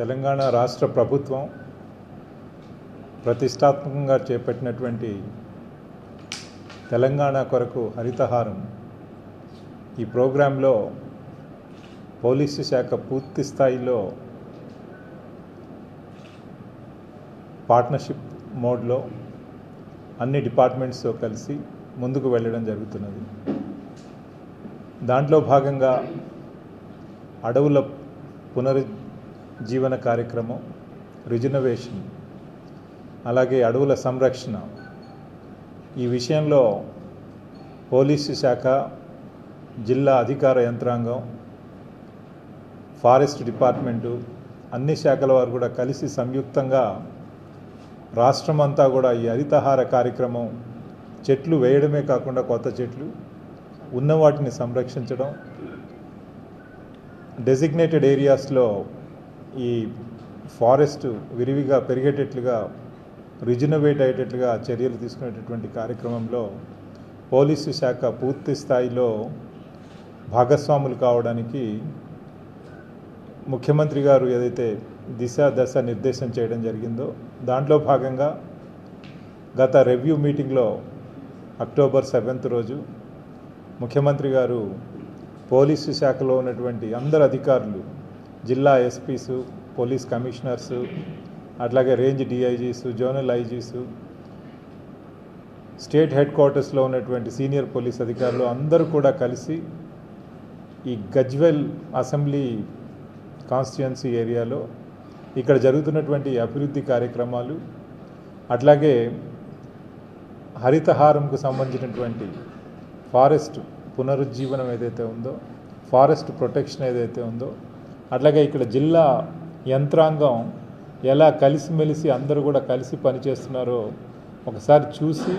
తెలంగాణ రాష్ట్ర ప్రభుత్వం ప్రతిష్టాత్మకంగా చేపట్టినటువంటి తెలంగాణ కొరకు హరితహారం ఈ ప్రోగ్రాంలో పోలీసు శాఖ పూర్తి స్థాయిలో పార్ట్నర్షిప్ మోడ్లో అన్ని డిపార్ట్మెంట్స్తో కలిసి ముందుకు వెళ్ళడం జరుగుతున్నది. దాంట్లో భాగంగా అడవుల పునరు జీవన కార్యక్రమం రిజనవేషన్ అలాగే అడవుల సంరక్షణ. ఈ విషయంలో పోలీసు శాఖ జిల్లా అధికార యంత్రాంగం ఫారెస్ట్ డిపార్ట్మెంటు అన్ని శాఖల వారు కూడా కలిసి సంయుక్తంగా రాష్ట్రమంతా కూడా ఈ హరితహార కార్యక్రమం చెట్లు వేయడమే కాకుండా కొత్త చెట్లు ఉన్న వాటిని సంరక్షించడం డెసిగ్నేటెడ్ ఏరియాస్లో ఈ ఫారెస్ట్ విరివిగా పెరిగేటట్లుగా రిజినోవేట్ అయ్యేటట్లుగా చర్యలు తీసుకునేటటువంటి కార్యక్రమంలో పోలీసు శాఖ పూర్తి స్థాయిలో భాగస్వాములు కావడానికి ముఖ్యమంత్రి గారు ఏదైతే దిశ దశ నిర్దేశం చేయడం జరిగిందో దాంట్లో భాగంగా గత రివ్యూ మీటింగ్లో అక్టోబర్ సెవెంత్ రోజు ముఖ్యమంత్రి గారు పోలీసు శాఖలో ఉన్నటువంటి అందరు అధికారులు జిల్లా ఎస్పీసు పోలీస్ కమిషనర్సు అట్లాగే range DIGs zonal IGs state head క్వార్టర్స్లో ఉన్నటువంటి సీనియర్ పోలీస్ అధికారులు అందరూ కూడా కలిసి ఈ గజ్వెల్ అసెంబ్లీ కాన్స్టిట్యుయెన్సీ ఏరియాలో ఇక్కడ జరుగుతున్నటువంటి అభివృద్ధి కార్యక్రమాలు అట్లాగే హరితహారంకు సంబంధించినటువంటి ఫారెస్ట్ పునరుజ్జీవనం ఏదైతే ఉందో ఫారెస్ట్ ప్రొటెక్షన్ ఏదైతే ఉందో అట్లాగే ఇక్కడ జిల్లా యంత్రాంగం ఎలా కలిసిమెలిసి అందరూ కూడా కలిసి పనిచేస్తున్నారో ఒకసారి చూసి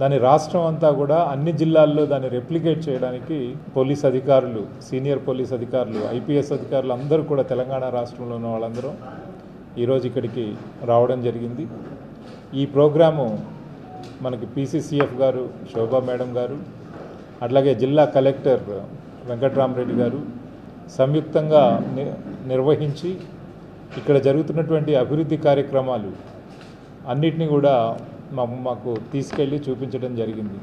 దాని రాష్ట్రం అంతా కూడా అన్ని జిల్లాల్లో దాన్ని రెప్లికేట్ చేయడానికి పోలీస్ అధికారులు సీనియర్ పోలీస్ అధికారులు ఐపీఎస్ అధికారులు అందరూ కూడా తెలంగాణ రాష్ట్రంలో ఉన్న వాళ్ళందరూ ఈరోజు ఇక్కడికి రావడం జరిగింది. ఈ ప్రోగ్రాము మనకి పీసీసీఎఫ్ గారు శోభా మేడం గారు అట్లాగే జిల్లా కలెక్టర్ వెంకట్రామరెడ్డి గారు సంయుక్తంగా ని- నిర్వహించి ఇక్కడ జరుగుతున్నటువంటి అభివృద్ధి కార్యక్రమాలు అన్నిటినీ కూడా మా మాకు తీసుకెళ్ళి చూపించడం జరిగింది.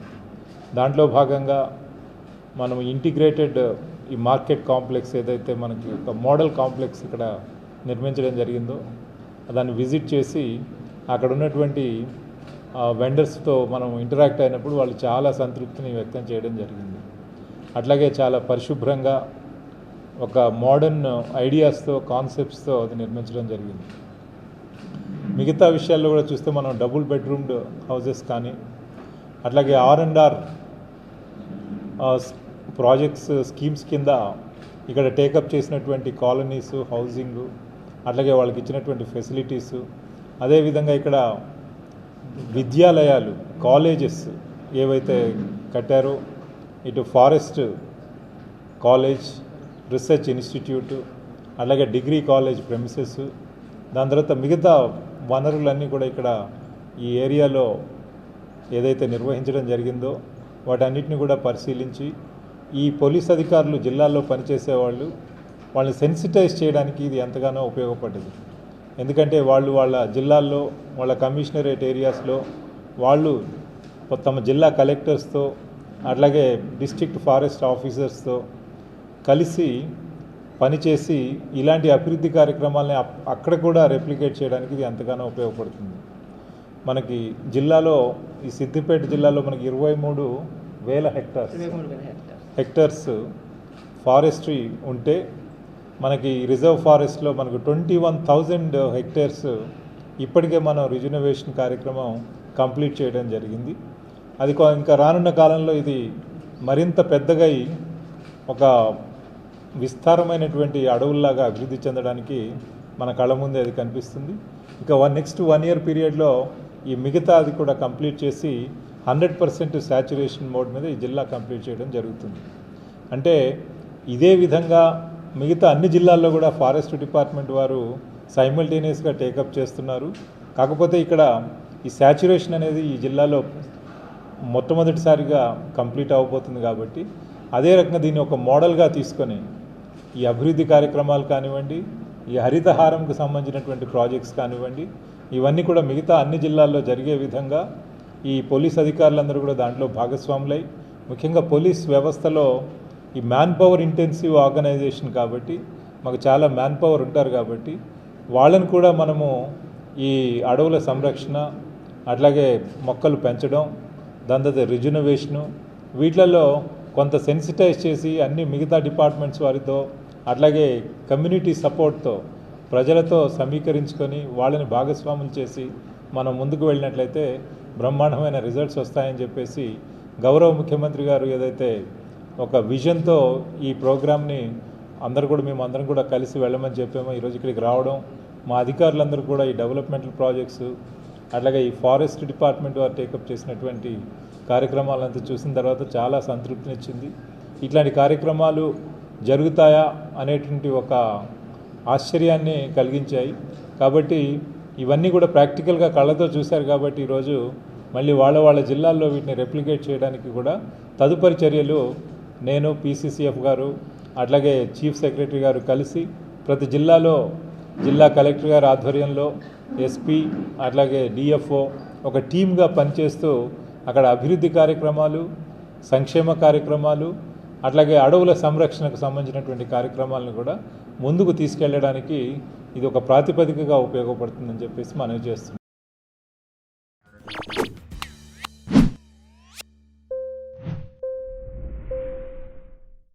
దాంట్లో భాగంగా మనం ఇంటిగ్రేటెడ్ ఈ మార్కెట్ కాంప్లెక్స్ ఏదైతే మనకి ఒక మోడల్ కాంప్లెక్స్ ఇక్కడ నిర్మించడం జరిగిందో దాన్ని విజిట్ చేసి అక్కడ ఉన్నటువంటి వెండర్స్తో మనం ఇంటరాక్ట్ అయినప్పుడు వాళ్ళు చాలా సంతృప్తిని వ్యక్తం చేయడం జరిగింది. అట్లాగే చాలా పరిశుభ్రంగా ఒక మోడర్న్ ఐడియాస్తో కాన్సెప్ట్స్తో అది నిర్మించడం జరిగింది. మిగతా విషయాల్లో కూడా చూస్తే మనం డబుల్ బెడ్రూమ్డ్ హౌసెస్ కానీ అట్లాగే R and R projects schemes కింద ఇక్కడ టేకప్ చేసినటువంటి కాలనీస్ హౌసింగ్ అట్లాగే వాళ్ళకి ఇచ్చినటువంటి ఫెసిలిటీస్ అదేవిధంగా ఇక్కడ విద్యాలయాలు కాలేజెస్ ఏవైతే కట్టారో ఇటు ఫారెస్ట్ కాలేజ్ రీసెర్చ్ ఇన్స్టిట్యూట్ అలాగే డిగ్రీ కాలేజ్ ప్రెమిసెస్ దాని తర్వాత మిగతా వనరులన్నీ కూడా ఇక్కడ ఈ ఏరియాలో ఏదైతే నిర్వహించడం జరిగిందో వాటన్నిటిని కూడా పరిశీలించి ఈ పోలీస్ అధికారులు జిల్లాల్లో పనిచేసేవాళ్ళు వాళ్ళని సెన్సిటైజ్ చేయడానికి ఇది ఎంతగానో ఉపయోగపడ్డది. ఎందుకంటే వాళ్ళు వాళ్ళ జిల్లాల్లో వాళ్ళ కమిషనరేట్ ఏరియాస్లో వాళ్ళు తమ జిల్లా కలెక్టర్స్తో అట్లాగే డిస్ట్రిక్ట్ ఫారెస్ట్ ఆఫీసర్స్తో కలిసి పనిచేసి ఇలాంటి అభివృద్ధి కార్యక్రమాలని అక్కడ కూడా రెప్లికేట్ చేయడానికి ఇది ఎంతగానో ఉపయోగపడుతుంది. మనకి జిల్లాలో ఈ సిద్దిపేట జిల్లాలో మనకి ఇరవై మూడు వేల హెక్టార్స్. హెక్టార్స్. ఫారెస్ట్రీ ఉంటే మనకి రిజర్వ్ ఫారెస్ట్లో మనకు ట్వంటీ వన్ థౌజండ్ హెక్టేర్స్ ఇప్పటికే మనం రిజనవేషన్ కార్యక్రమం కంప్లీట్ చేయడం జరిగింది. అది ఇంకా రానున్న కాలంలో ఇది మరింత పెద్దగా ఒక విస్తారమైనటువంటి అడవుల్లాగా అభివృద్ధి చెందడానికి మన కళ్ళ ముందే అది కనిపిస్తుంది. ఇక వన్ నెక్స్ట్ వన్ ఇయర్ పీరియడ్లో ఈ మిగతా అది కూడా కంప్లీట్ చేసి హండ్రెడ్ పర్సెంట్ శాచురేషన్ మోడ్ మీద ఈ జిల్లా కంప్లీట్ చేయడం జరుగుతుంది. అంటే ఇదే విధంగా మిగతా అన్ని జిల్లాల్లో కూడా ఫారెస్ట్ డిపార్ట్మెంట్ వారు సైమల్టేనియస్గా టేకప్ చేస్తున్నారు. కాకపోతే ఇక్కడ ఈ శాచురేషన్ అనేది ఈ జిల్లాలో మొట్టమొదటిసారిగా కంప్లీట్ అవబోతుంది కాబట్టి అదే రకంగా దీన్ని ఒక మోడల్గా తీసుకొని ఈ అభివృద్ధి కార్యక్రమాలు కానివ్వండి ఈ హరితహారంకు సంబంధించినటువంటి ప్రాజెక్ట్స్ కానివ్వండి ఇవన్నీ కూడా మిగతా అన్ని జిల్లాల్లో జరిగే విధంగా ఈ పోలీస్ అధికారులందరూ కూడా దాంట్లో భాగస్వాములై ముఖ్యంగా పోలీస్ వ్యవస్థలో ఈ మ్యాన్ పవర్ ఇంటెన్సివ్ ఆర్గనైజేషన్ కాబట్టి మాకు చాలా మ్యాన్ పవర్ ఉంటారు కాబట్టి వాళ్ళని కూడా మనము ఈ అడవుల సంరక్షణ అట్లాగే మొక్కలు పెంచడం దాని తర్వాత రిజనవేషను వీటిలలో కొంత సెన్సిటైజ్ చేసి అన్ని మిగతా డిపార్ట్మెంట్స్ వారితో అట్లాగే కమ్యూనిటీ సపోర్ట్తో ప్రజలతో సమీకరించుకొని వాళ్ళని భాగస్వాములు చేసి మనం ముందుకు వెళ్ళినట్లయితే బ్రహ్మాండమైన రిజల్ట్స్ వస్తాయని చెప్పేసి గౌరవ ముఖ్యమంత్రి గారు ఏదైతే ఒక విజన్తో ఈ ప్రోగ్రామ్ని అందరు కూడా మేము అందరం కూడా కలిసి వెళ్ళమని చెప్పేమో ఈరోజు ఇక్కడికి రావడం మా అధికారులందరూ కూడా ఈ డెవలప్మెంటల్ ప్రాజెక్ట్స్ అట్లాగే ఈ ఫారెస్ట్ డిపార్ట్మెంట్ వారు టేకప్ చేసినటువంటి కార్యక్రమాలంతా చూసిన తర్వాత చాలా సంతృప్తినిచ్చింది. ఇట్లాంటి కార్యక్రమాలు జరుగుతాయా అనేటువంటి ఒక ఆశ్చర్యాన్ని కలిగించాయి. కాబట్టి ఇవన్నీ కూడా ప్రాక్టికల్గా కళ్ళతో చూశారు కాబట్టి ఈరోజు మళ్ళీ వాళ్ళ వాళ్ళ జిల్లాల్లో వీటిని రెప్లికేట్ చేయడానికి కూడా తదుపరి చర్యలు నేను పీసీసీఎఫ్ గారు అట్లాగే చీఫ్ సెక్రటరీ గారు కలిసి ప్రతి జిల్లాలో జిల్లా కలెక్టర్ గారి ఆధ్వర్యంలో ఎస్పీ అట్లాగే డిఎఫ్ఓ ఒక టీమ్గా పనిచేస్తూ అక్కడ అభివృద్ధి కార్యక్రమాలు సంక్షేమ కార్యక్రమాలు అట్లాగే అడవుల సంరక్షణకు సంబంధించినటువంటి కార్యక్రమాలను కూడా ముందుకు తీసుకెళ్ళడానికి ఇది ఒక ప్రాతిపదికగా ఉపయోగపడుతుందని చెప్పేసి మనం చేస్తున్నాం.